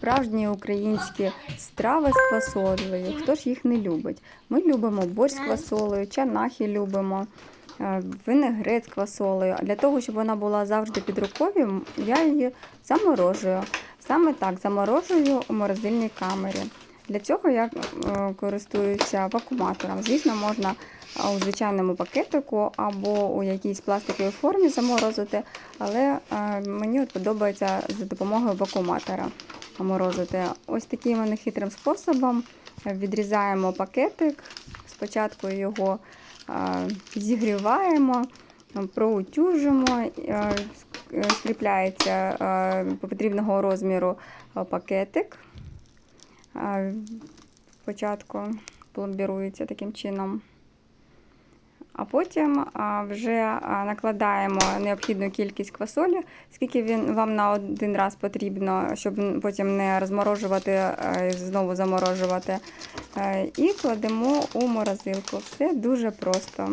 справжні українські страви з квасолею. Хто ж їх не любить? Ми любимо борщ з квасолею, чанахи любимо, е, винегрет з квасолею. Для того, щоб вона була завжди під рукою, я її заморожую. Саме так заморожую у морозильній камері. Для цього я е, користуюся вакууматором. Звісно, можна у звичайному пакетику або у якійсь пластиковій формі заморозити, але е, мені подобається за допомогою вакууматора морозити. Ось таким нехитрим способом відрізаємо пакетик, спочатку його е, зігріваємо, проутюжимо, е, скріпляється е, потрібного розміру пакетик. Спочатку пломбірується таким чином. А потім вже накладаємо необхідну кількість квасолі, скільки він вам на один раз потрібно, щоб потім не розморожувати і знову заморожувати. Е, І кладемо у морозилку. Все дуже просто.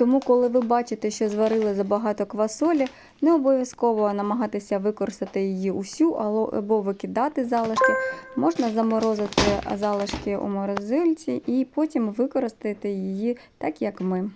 Тому, коли ви бачите, що зварили забагато квасолі, не обов'язково намагатися використати її усю або викидати залишки. Можна заморозити залишки у морозильці і потім використати її так, як ми.